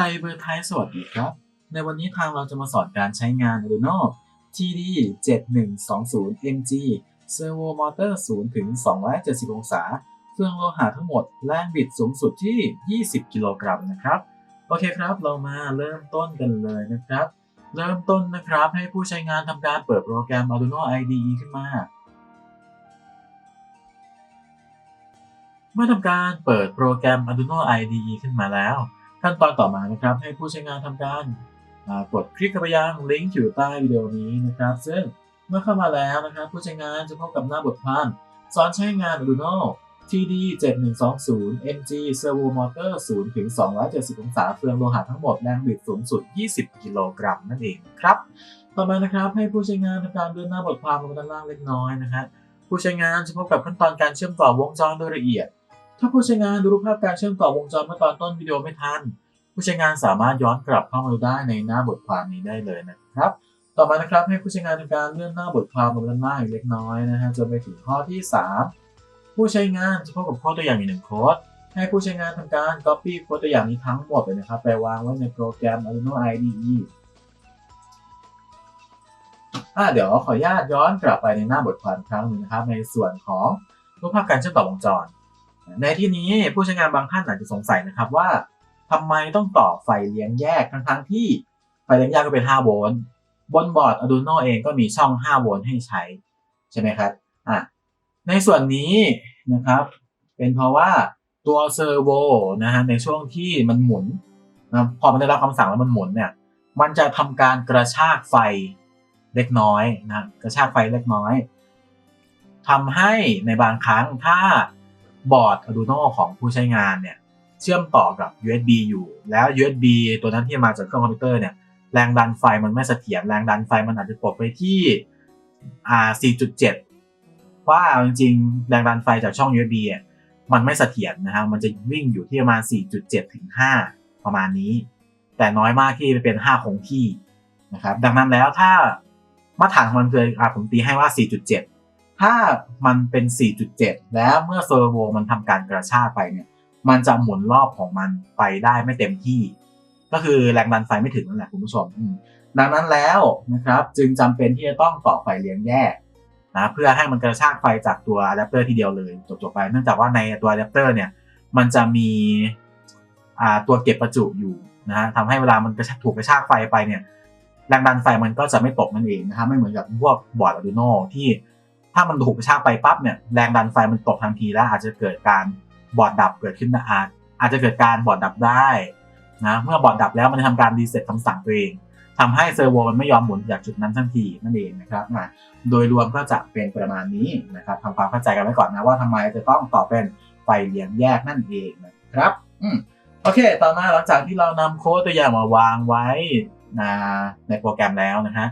ไซเบอร์ไทยสวัสดีครับ ในวันนี้ทางเราจะมาสอนการใช้งาน Arduino TD 7120 MG Servo Motor 0ถึง270 องศา เครื่องโลหะทั้งหมด แรงบิดสูงสุดที่ 20 กิโลกรัมนะครับ โอเคครับ เรามาเริ่มต้นกันเลยนะครับ เริ่มต้นนะครับให้ผู้ใช้งานทำการเปิดโปรแกรม Arduino IDE ขึ้นมา เมื่อทำการเปิดโปรแกรม Arduino IDE ขึ้นมาแล้ว ขั้นตอนต่อมานะครับ ให้ผู้ใช้งานทำการกดคลิกเข้าไปยังลิงก์อยู่ใต้วิดีโอนี้นะครับ ซึ่งเมื่อเข้ามาแล้วนะครับ ผู้ใช้งานจะพบกับหน้าบทความสอนใช้งาน Arduino TD 7120 MG Servo Motor 0ถึง270 องศาเฟืองโลหะทั้งหมดแรงบิดสูงสุด 20 กิโลกรัมนั่นเองครับ ต่อมานะครับให้ผู้ใช้งานทำการเลื่อนหน้าบทความลงด้านล่างเล็กน้อยนะฮะผู้ใช้งานจะพบกับขั้นตอนการเชื่อมต่อวงจรโดยละเอียด ถ้าผู้ใช้งานดูรูปภาพการเชื่อมต่อวงจรเมื่อตอนต้นวิดีโอไม่ทัน ผู้ใช้งานสามารถย้อนกลับเข้ามาดูได้ในหน้าบทความนี้ได้เลยนะครับ ต่อมานะครับให้ผู้ใช้งานทำการเลื่อนหน้าบทความลงมาด้านล่าอีกเล็กน้อยนะฮะจนไปถึงข้อที่ 3 ผู้ใช้งานจะพบกับโค้ดตัวอย่างอีกหนึ่งโค้ดให้ผู้ใช้งานทำการ Copy โค้ดตัวอย่างนี้ทั้งหมดเลยนะครับไปวางไว้ในโปรแกรม Arduino IDE อะเดี๋ยวขออนุญาตย้อนกลับไปในหน้าบทความครั้งหนึ่งนะครับในส่วนของรูปภาพการเชื่อมต่อวงจร ในที่นี้ผู้ใช้งานบางท่านอาจจะสงสัยนะครับว่าทำไมต้องต่อไฟเลี้ยงแยกทั้งๆที่ไฟเลี้ยงแยกก็เป็น 5 โวลต์บนบอร์ด Arduino เองก็มีช่อง 5 โวลต์ให้ใช้ใช่ไหมครับอะในส่วนนี้นะครับ เป็นเพราะว่าตัวเซอร์โวนะฮะในช่วงที่มันหมุนนะพอมันได้รับคำสั่งแล้วมันหมุนเนี่ยมันจะทำการกระชากไฟเล็กน้อยนะกระชากไฟเล็กน้อยทำให้ในบางครั้งถ้า บอร์ด Arduino ของผู้ใช้งานเนี่ยเชื่อมต่อกับ USB อยู่ แล้ว USB ตัวนั้นที่มาจากเครื่องคอมพิวเตอร์เนี่ยแรงดันไฟมันไม่เสถียรแรงดันไฟมันอาจจะตกไปที่อ่า4.7 ว่าจริงๆ แรงดันไฟจากช่อง USB มันไม่เสถียรนะฮะมันจะวิ่งอยู่ที่ประมาณ 4.7 ถึง 5 ประมาณนี้ แต่น้อยมากที่จะเป็น 5 คงที่นะครับดังนั้นแล้วถ้ามาตรฐานของมันคืออ่าผมตีให้ว่า 4.7 ถ้ามันเป็น 4.7 แล้วเมื่อเซอร์โวมันทำการกระชากไปเนี่ย มันจะหมุนรอบของมันไปได้ไม่เต็มที่ ก็คือแรงดันไฟไม่ถึงนั่นแหละคุณผู้ชม ดังนั้นแล้วนะครับจึงจำเป็นที่จะต้องต่อไฟเลี้ยงแยกนะเพื่อให้มันกระชากไฟจากตัวอะแดปเตอร์ทีเดียวเลยจบๆไป เนื่องจากว่าในตัวอะแดปเตอร์เนี่ยมันจะมีอ่าตัวเก็บประจุอยู่นะฮะทำให้เวลามันกระชากถูกกระชากไฟไปเนี่ยแรงดันไฟมันก็จะไม่ตกนั่นเองนะครับไม่เหมือนกับพวกบอร์ด Arduino ที่ ถ้ามันถูกกระชากไปปั๊บเนี่ยแรงดันไฟมันตกทันทีแล้วอาจจะเกิดการบอดดับเกิดขึ้นนะอาจอาจจะเกิดการบอดดับได้นะเมื่อบอดดับแล้วมันจะทำการรีเซ็ตคำสั่งตัวเองทำให้เซอร์โวมันไม่ยอมหมุนจากจุดนั้นทันทีนั่นเองนะครับอะโดยรวมก็จะเป็นประมาณนี้นะครับทำความเข้าใจกันไว้ก่อนนะว่าทำไมจะต้องต่อเป็นไฟเลี้ยงแยกนั่นเองนะครับอืมโอเค ต่อมาหลังจากที่เรานำโค้ดตัวอย่างมาวางไว้นะในโปรแกรมแล้วนะฮะ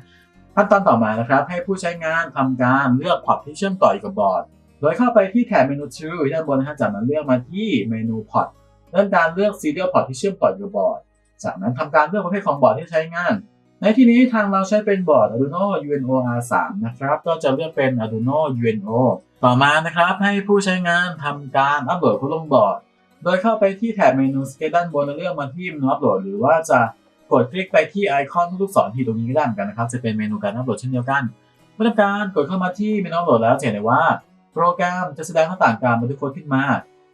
ขั้นตอนต่อมานะครับ ให้ผู้ใช้งานทำการเลือกพอร์ตที่เชื่อมต่ออยู่กับบอร์ด โดยเข้าไปที่แถบเมนู Tool ที่ด้านบนนะฮะจากนั้นเลือกมาที่เมนูพอร์ตเริ่มการเลือก Serial Port ที่เชื่อมต่ออยู่กับบอร์ด จากนั้นทำการเลือกประเภทของบอร์ดที่ใช้งาน ในที่นี้ทางเราใช้เป็นบอร์ด Arduino UNO R3 นะครับ ก็จะเลือกเป็น Arduino UNO ต่อมานะครับให้ผู้ใช้งานทำการอัปโหลดเข้าลงบอร์ด โดยเข้าไปที่แถบเมนู Scale ด้านบนแล้วเลือกมาที่เมนูอัปโหลดหรือว่าจะ กดคลิกไปที่ไอคอนลูกศรที่ตรงนี้ก็ได้เหมือนกันนะครับ จะเป็นเมนูการอัปโหลดเช่นเดียวกัน เมื่อทำการกดเข้ามาที่เมนูอัปโหลดแล้วจะเห็นได้ว่า โปรแกรมจะแสดงหน้าต่างการบันทึกโค้ดขึ้นมา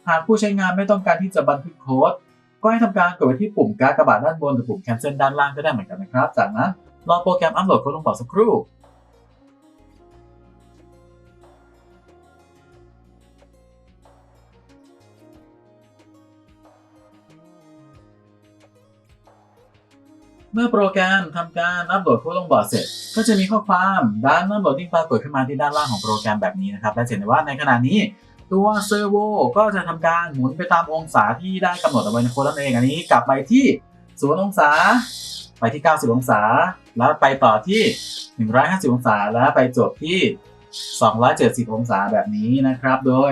หากผู้ใช้งานไม่ต้องการที่จะบันทึกโค้ด ก็ให้ทำการกดไปที่ปุ่มการกระบาดด้านบนหรือปุ่มแคนเซิลด้านล่างก็ได้เหมือนกันนะครับ จากนั้นรอโปรแกรมอัปโหลดโค้ดลงบอสักครู่ เมื่อโปรแกรมทำการอัปโหลดโค้ลงบอร์ดเสร็จ ก็จะมีข้อความด้านอัปโหลดที่ปรากฏขึ้นมาที่ด้านล่างของโปรแกรมแบบนี้นะครับและจะเห็นได้ว่าในขณะนี้ตัวเซอร์โวก็จะทำการหมุนไปตามองศาที่ได้กำหนดเอาไว้ในโค้ดนั่นเองอันนี้กลับไปที่0องศา ไปที่ 90 องศา แล้วไปต่อที่ 150 องศาแล้วไปจบที่ 270 องศาแบบนี้นะครับ โดย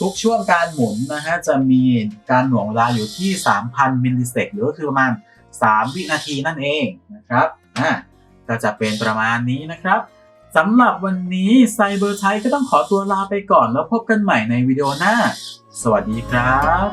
ทุกช่วงการหมุนนะฮะจะมีการหน่วงเวลาอยู่ที่ 3,000 มิลลิเซกหรือก็คือประมาณ 3 วินาทีนั่นเองนะครับอ่าก็จะเป็นประมาณนี้นะครับสำหรับวันนี้ไซเบอร์ไทยก็ต้องขอตัวลาไปก่อนแล้วพบกันใหม่ในวิดีโอหน้า สวัสดีครับ